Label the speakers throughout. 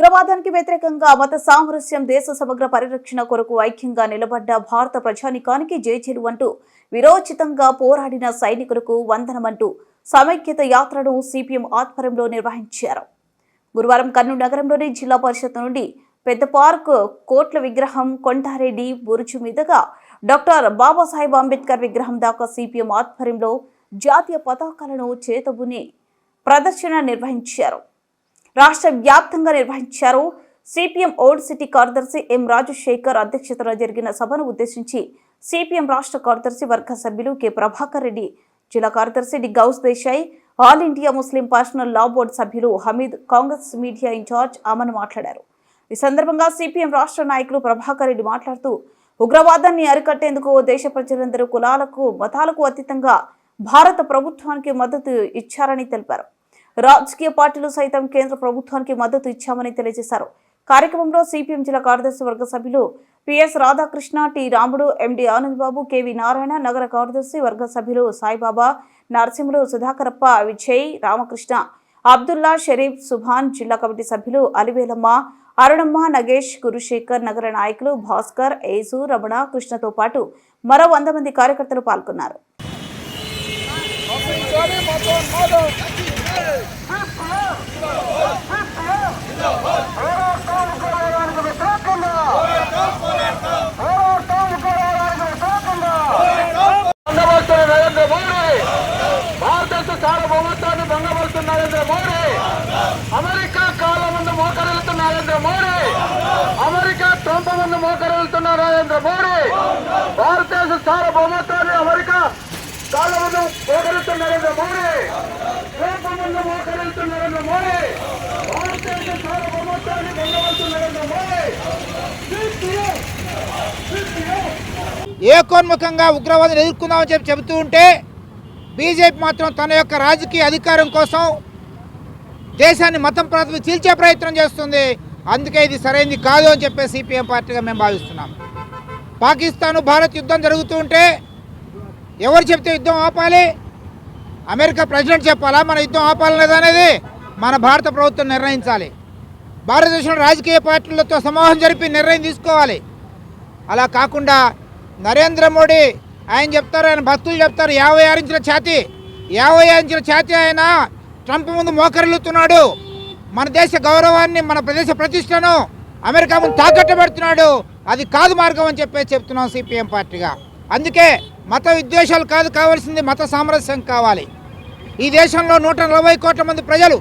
Speaker 1: ఉగ్రవాదానికి వ్యతిరేకంగా మత సామరస్యం దేశ సమగ్ర పరిరక్షణ కొరకు ఐక్యంగా నిలబడ్డ భారత ప్రజానికానికి జయచేరు అంటూ విరోచితంగా పోరాడిన సైనికులకు వందనమంటూ సమైక్యత యాత్రను సిపిఎం ఆధ్వర్యంలో నిర్వహించారు. గురువారం కర్నూలు నగరంలోని జిల్లా పరిషత్ నుండి పెద్ద పార్క్ కోట్ల విగ్రహం కొండారెడ్డి బురుజు మీదుగా డాక్టర్ బాబాసాహెబ్ అంబేద్కర్ విగ్రహం దాకా సిపిఎం ఆధ్వర్యంలో జాతీయ పతాకాలను చేతబుని ప్రదర్శన నిర్వహించారు. రాష్ట్ర వ్యాప్తంగా నిర్వహించారు. సిపిఎం ఓల్డ్ సిటీ కార్యదర్శి ఎం రాజశేఖర్ అధ్యక్షతన జరిగిన సభను ఉద్దేశించి సిపిఎం రాష్ట్ర కార్యదర్శి వర్గ సభ్యులు కె. ప్రభాకర్ రెడ్డి జిల్లా కార్యదర్శి D. Gouse Desai all India Muslim personal law board సభ్యులు హమీద్ కాంగ్రెస్ మీడియా ఇన్ఛార్జ్ అమన్ మాట్లాడారు. ఈ సందర్భంగా సిపిఎం రాష్ట్ర నాయకులు ప్రభాకర్ రెడ్డి మాట్లాడుతూ ఉగ్రవాదాన్ని అరికట్టేందుకు దేశ ప్రజలందరూ కులాలకు మతాలకు అతీతంగా భారత ప్రభుత్వానికి మద్దతు ఇచ్చారని తెలిపారు. రాజకీయ పార్టీలు సైతం కేంద్ర ప్రభుత్వానికి మద్దతు ఇచ్చామని తెలియజేశారు. కార్యక్రమంలో సిపిఎం జిల్లా కార్యదర్శి వర్గ సభ్యులు పిఎస్ రాధాకృష్ణ టి రాముడు ఎండి ఆనందబాబు కెవి నారాయణ నగర కార్యదర్శి వర్గ సభ్యులు సాయిబాబా నరసింహులు సుధాకరప్ప విజయ్ రామకృష్ణ అబ్దుల్లా షరీఫ్ సుభాన్ జిల్లా కమిటీ సభ్యులు అలివేలమ్మ అరుణమ్మ నగేష్ గురుశేఖర్ నగర నాయకులు భాస్కర్ ఏసు రమణ కృష్ణతో పాటు మరో వంద మంది కార్యకర్తలు పాల్గొన్నారు
Speaker 2: నశించాలి మతోన్మాదం పోరాటం ఉగ్రవాదానికి వ్యతిరేకంగా పోరాటం ఉగ్రవాదానికి వ్యతిరేకంగా భంగపరుస్తున్న నరేంద్ర మోడీ ప్రభుత్వాన్ని భంగపడుతున్న నరేంద్ర మోడీ. అమెరికా కాళ్ళ ముందు మోకరెళ్తున్న నరేంద్ర మోడీ. అమెరికా ట్రంప్ ముందు మోకరెళ్తున్న నరేంద్ర మోడీ. భారతదేశ సార్వభౌమత్వాన్ని అమెరికా కాళ్ళ ముందు మోకరెళ్తున్న నరేంద్ర మోడీ. ట్రంప్ ముందు మోకరెళ్తున్న నరేంద్ర మోడీ. భారతదేశ సార్వభౌమత్వాన్ని భంగపరుస్తున్న నరేంద్ర మోడీ.
Speaker 3: ఏకోన్ముఖంగా ఉగ్రవాదం ఎదుర్కొందామని చెప్పి చెబుతూ ఉంటే బీజేపీ మాత్రం తన యొక్క రాజకీయ అధికారం కోసం దేశాన్ని మతం ప్రాంతం చీల్చే ప్రయత్నం చేస్తుంది. అందుకే ఇది సరైనది కాదు అని చెప్పి సిపిఎం పార్టీగా మేము భావిస్తున్నాం. పాకిస్తాన్ భారత్ యుద్ధం జరుగుతూ ఉంటే ఎవరు చెప్తే యుద్ధం ఆపాలి? అమెరికా ప్రెసిడెంట్ చెప్పాలా? మన యుద్ధం ఆపాలి లేదా అనేది మన భారత ప్రభుత్వం నిర్ణయించాలి. భారతదేశంలో రాజకీయ పార్టీలతో సమావేశం జరిపి నిర్ణయం తీసుకోవాలి. అలా కాకుండా నరేంద్ర మోడీ ఆయన చెప్తారు ఆయన భక్తులు చెప్తారు యాభై ఆరు ఇంచుల ఛాతి యాభై ఆరు ఇంచుల ఛాతి ఆయన ట్రంప్ ముందు మోకరిల్లుతున్నాడు. మన దేశ గౌరవాన్ని మన ప్రదేశ ప్రతిష్టను అమెరికా ముందు తాకట్టు పెడుతున్నాడు అది కాదు మార్గం అని చెప్పి చెప్తున్నాం సిపిఎం పార్టీగా. అందుకే మత విద్వేషాలు కాదు కావాల్సింది మత సామరస్యం కావాలి. ఈ దేశంలో నూట నలభై కోట్ల మంది ప్రజలు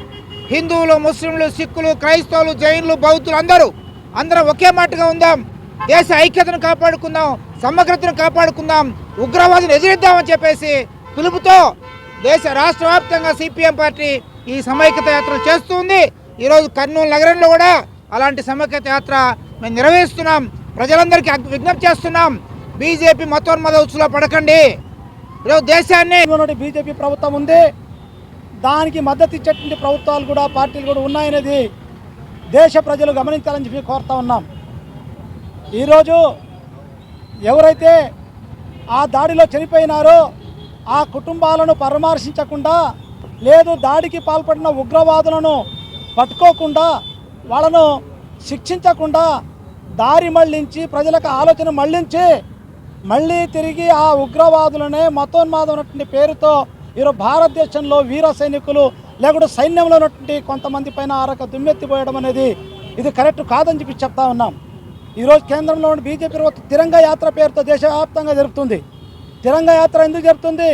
Speaker 3: హిందువులు ముస్లింలు సిక్కులు క్రైస్తవులు జైన్లు బౌద్ధులు అందరూ అందరం ఒకే మాటగా ఉందాం. దేశ ఐక్యతను కాపాడుకుందాం సమగ్రతను కాపాడుకుందాం. ఉగ్రవాదిని ఎదిరిద్దామని చెప్పేసి పిలుపుతో దేశ రాష్ట్ర వ్యాప్తంగా సిపిఎం పార్టీ ఈ సమైక్యత యాత్ర చేస్తుంది. ఈరోజు కర్నూలు నగరంలో కూడా అలాంటి సమైక్యత యాత్ర మేము నిర్వహిస్తున్నాం. ప్రజలందరికీ విజ్ఞప్తి చేస్తున్నాం. బీజేపీ మతోన్మద ఉత్సులో పడకండి. ఈరోజు దేశాన్ని
Speaker 4: బీజేపీ ప్రభుత్వం ఉంది. దానికి మద్దతు ఇచ్చేటువంటి ప్రభుత్వాలు కూడా పార్టీలు కూడా ఉన్నాయనేది దేశ ప్రజలు గమనించాలని చెప్పి కోరుతా ఉన్నాం. ఈరోజు ఎవరైతే ఆ దాడిలో చనిపోయినారో ఆ కుటుంబాలను పరామర్శించకుండా లేదు దాడికి పాల్పడిన ఉగ్రవాదులను పట్టుకోకుండా వాళ్ళను శిక్షించకుండా దారి మళ్ళించి ప్రజలకు ఆలోచన మళ్ళించి మళ్ళీ తిరిగి ఆ ఉగ్రవాదులనే మతోన్మాదం ఉన్నటువంటి పేరుతో ఈరోజు భారతదేశంలో వీర సైనికులు లేకుంటే సైన్యంలో ఉన్నటువంటి కొంతమంది పైన ఆరక దుమ్మెత్తిపోయడం అనేది ఇది కరెక్ట్ కాదని చెప్పి చెప్తా ఉన్నాం. ఈరోజు కేంద్రంలో ఉన్న బీజేపీ ప్రభుత్వం తిరంగా యాత్ర పేరుతో దేశవ్యాప్తంగా జరుపుతుంది. తిరంగా యాత్ర ఎందుకు జరుగుతుంది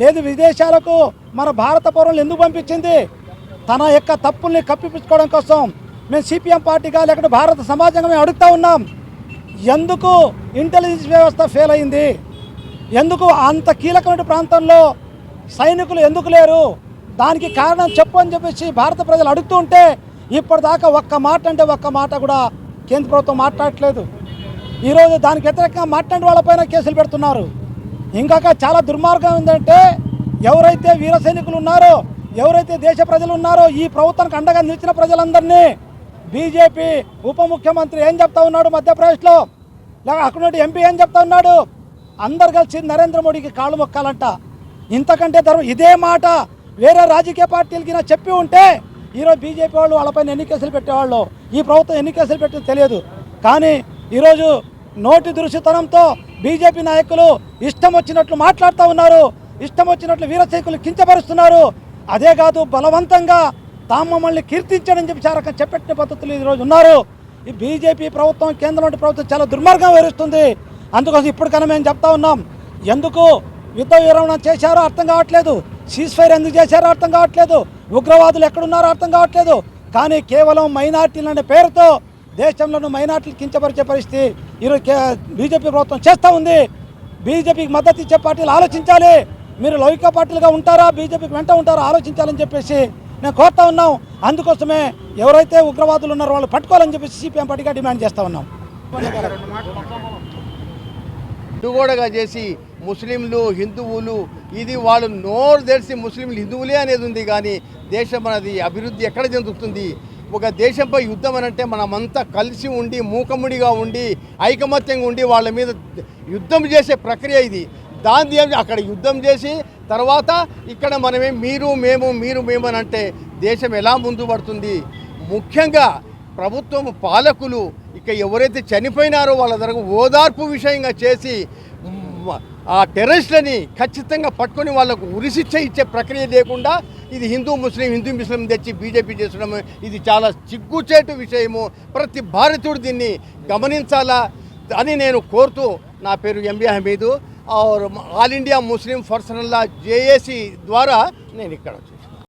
Speaker 4: లేదు విదేశాలకు మన భారత పౌరులు ఎందుకు పంపించింది? తన యొక్క తప్పుల్ని కప్పిపుచ్చుకోవడం కోసం మేము సిపిఎం పార్టీగా లేకుంటే భారత సమాజంగా మేము అడుగుతా ఉన్నాం. ఎందుకు ఇంటెలిజెన్స్ వ్యవస్థ ఫెయిల్ అయింది? ఎందుకు అంత కీలకమైన ప్రాంతంలో సైనికులు ఎందుకు లేరు? దానికి కారణం చెప్పు అని చెప్పేసి భారత ప్రజలు అడుగుతూ ఉంటే ఇప్పటిదాకా ఒక్క మాట అంటే ఒక్క మాట కూడా కేంద్ర ప్రభుత్వం మాట్లాడట్లేదు. ఈరోజు దానికి వ్యతిరేకంగా మాట్లాడే వాళ్ళపైన కేసులు పెడుతున్నారు. ఇంకా చాలా దుర్మార్గం ఏంటంటే ఎవరైతే వీర సైనికులు ఉన్నారో ఎవరైతే దేశ ప్రజలు ఉన్నారో ఈ ప్రభుత్వానికి అండగా నిలిచిన ప్రజలందరినీ బీజేపీ ఉప ముఖ్యమంత్రి ఏం చెప్తా ఉన్నాడు మధ్యప్రదేశ్లో? లేక అక్కడ ఎంపీ ఏం చెప్తా ఉన్నాడు? అందరు కలిసి నరేంద్ర మోడీకి కాళ్ళు మొక్కాలంట. ఇంతకంటే ధర్మం ఇదే మాట వేరే రాజకీయ పార్టీలకి చెప్పి ఉంటే ఈరోజు బీజేపీ వాళ్ళు వాళ్ళపైన ఎన్ని కేసులు పెట్టేవాళ్ళు? ఈ ప్రభుత్వం ఎన్ని కేసులు పెట్టిందో తెలియదు. కానీ ఈరోజు నోటి దురుసుతనంతో బీజేపీ నాయకులు ఇష్టం వచ్చినట్లు మాట్లాడుతూ ఉన్నారు. ఇష్టం వచ్చినట్లు వీరశైకులు కించపరుస్తున్నారు. అదే కాదు బలవంతంగా తాము మమ్మల్ని కీర్తించడం చెప్పి చాలా చెప్పెట్టిన పద్ధతులు ఈరోజు ఉన్నారు. ఈ బీజేపీ ప్రభుత్వం కేంద్రంలోని ప్రభుత్వం చాలా దుర్మార్గం వివరిస్తుంది అందుకోసం ఇప్పటికైనా మేము చెప్తా ఉన్నాం. ఎందుకు యుద్ధ విరమణ చేశారో అర్థం కావట్లేదు. సీజ్ ఫైర్ ఎందుకు చేశారో అర్థం కావట్లేదు. ఉగ్రవాదులు ఎక్కడున్నారో అర్థం కావట్లేదు. కానీ కేవలం మైనార్టీలు అనే పేరుతో దేశంలోని మైనార్టీలు కించపరిచే పరిస్థితి ఈరోజు బీజేపీ ప్రభుత్వం చేస్తూ ఉంది. బీజేపీకి మద్దతు ఇచ్చే పార్టీలు ఆలోచించాలి. మీరు లౌకిక పార్టీలుగా ఉంటారా? బీజేపీకి వెంట ఉంటారా? ఆలోచించాలని చెప్పేసి నేను కోరుతా ఉన్నాం. అందుకోసమే ఎవరైతే ఉగ్రవాదులు ఉన్నారో వాళ్ళు పట్టుకోవాలని చెప్పేసి సిపిఎం పార్టీగా డిమాండ్ చేస్తూ ఉన్నాం.
Speaker 5: చేసి ముస్లింలు హిందువులు ఇది వాళ్ళు నోరు తెరిచి ముస్లింలు హిందువులే అనేది ఉంది కానీ దేశం అనేది అభివృద్ధి ఎక్కడ జరుగుతుంది ఒక దేశంపై యుద్ధం అనంటే మనమంతా కలిసి ఉండి మూకముడిగా ఉండి ఐకమత్యంగా ఉండి వాళ్ళ మీద యుద్ధం చేసే ప్రక్రియ ఇది. దాన్ని అక్కడ యుద్ధం చేసి తర్వాత ఇక్కడ మనమే మీరు మేము మీరు మేము అని అంటే దేశం ఎలా ముందు పడుతుంది? ముఖ్యంగా ప్రభుత్వం పాలకులు ఇక ఎవరైతే చనిపోయినారో వాళ్ళ దగ్గర ఓదార్పు విషయంగా చేసి ఆ టెర్రరిస్టులని ఖచ్చితంగా పట్టుకొని వాళ్ళకు ఉరిశిక్ష ఇచ్చే ప్రక్రియ లేకుండా ఇది హిందూ ముస్లిం హిందూ ముస్లిం తెచ్చి బీజేపీ చేసడం ఇది చాలా చిగ్గుచేటు విషయము. ప్రతి భారతీయుడు దీన్ని గమనించాలా అని నేను కోరుతూ నా పేరు MB Hameed. All India Muslim personal law JAC ద్వారా నేను ఇక్కడ వచ్చాను.